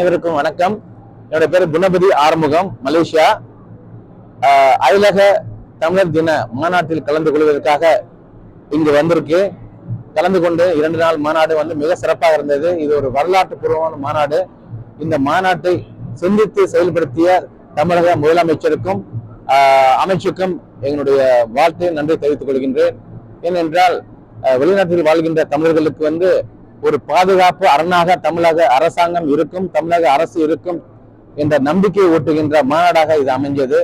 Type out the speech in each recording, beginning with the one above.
அனைவருக்கும் வணக்கம். என்னோட பேர் குணபதி ஆறுமுகம் மலேசியா. ஆஹ் அயலக தமிழர் தின மாநாட்டில் கலந்து கொள்வதற்காக இங்கு வந்திருக்கு. கலந்து கொண்டு இரண்டு நாள் மாநாடு வந்து மிக சிறப்பாக இருந்தது. இது ஒரு வரலாற்று பூர்வமான மாநாடு. இந்த மாநாட்டை சிந்தித்து செயல்படுத்திய தமிழக முதலமைச்சருக்கும் ஆஹ் அமைச்சுக்கும் எங்களுடைய வாழ்த்து நன்றி தெரிவித்துக் கொள்கின்றேன். ஏனென்றால் வெளிநாட்டில் வாழ்கின்ற தமிழர்களுக்கு வந்து ஒரு பாதுகாப்பு அரணாக தமிழக அரசாங்கம் இருக்கும் தமிழக அரசு இருக்கும் என்ற நம்பிக்கை ஓட்டுகின்ற மாநாடாக இது அமைஞ்சது.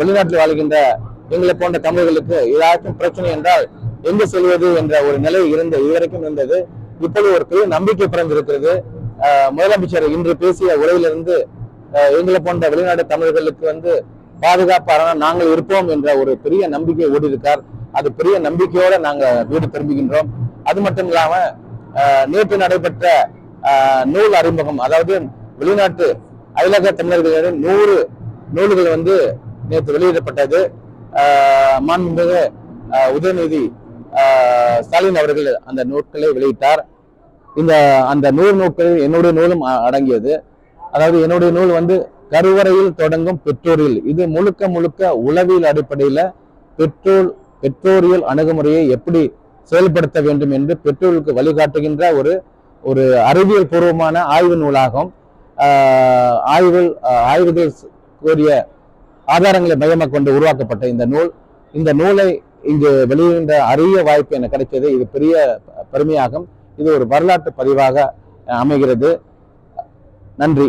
வெளிநாட்டில் வாழ்கின்ற எங்களை போன்ற தமிழர்களுக்கு ஏதாச்சும் பிரச்சனை என்றால் எங்கு செல்வது என்ற ஒரு நிலை இருந்த இதுவரைக்கும் இருந்தது. இப்பொழுது ஒரு பெரிய நம்பிக்கை பிறந்திருக்கிறது. முதலமைச்சர் இன்று பேசிய உரையிலிருந்து எங்களை போன்ற வெளிநாடு தமிழர்களுக்கு வந்து பாதுகாப்பு நாங்கள் இருப்போம் என்ற ஒரு பெரிய நம்பிக்கை ஓடியிருக்கார். அது பெரிய நம்பிக்கையோட நாங்கள் வீடு திரும்புகின்றோம். அது மட்டும் இல்லாமல் நேற்று நடைபெற்ற நூல் அறிமுகம் அதாவது வெளிநாட்டு அயலக தமிழர்களின் நூறு நூல்கள் வந்து நேற்று வெளியிடப்பட்டது. மாண்புமிகு உதயநிதி ஸ்டாலின் அவர்கள் அந்த நூல்களை வெளியிட்டார். இந்த அந்த நூறு நூல்களில் என்னுடைய நூலும் அடங்கியது. அதாவது என்னுடைய நூல் வந்து கருவறையில் தொடங்கும் பெற்றோரியல் இது முழுக்க முழுக்க உளவியல் அடிப்படையில பெற்றோர் பெற்றோரியல் அணுகுமுறையை எப்படி செயல்படுத்த வேண்டும் என்று பெற்றோர்களுக்கு வழிகாட்டுகின்ற ஒரு ஒரு அறிவியல் பூர்வமான ஆய்வு நூலாகும். ஆய்வு ஆய்வுகள் கூறிய ஆதாரங்களை மையமாக கொண்டு உருவாக்கப்பட்ட இந்த நூல். இந்த நூலை இங்கு வெளியிடுகின்ற அரிய வாய்ப்பு எனக்கு கிடைத்தது. இது பெரிய பெருமையாகும். இது ஒரு வரலாற்று பதிவாக அமைகிறது. நன்றி.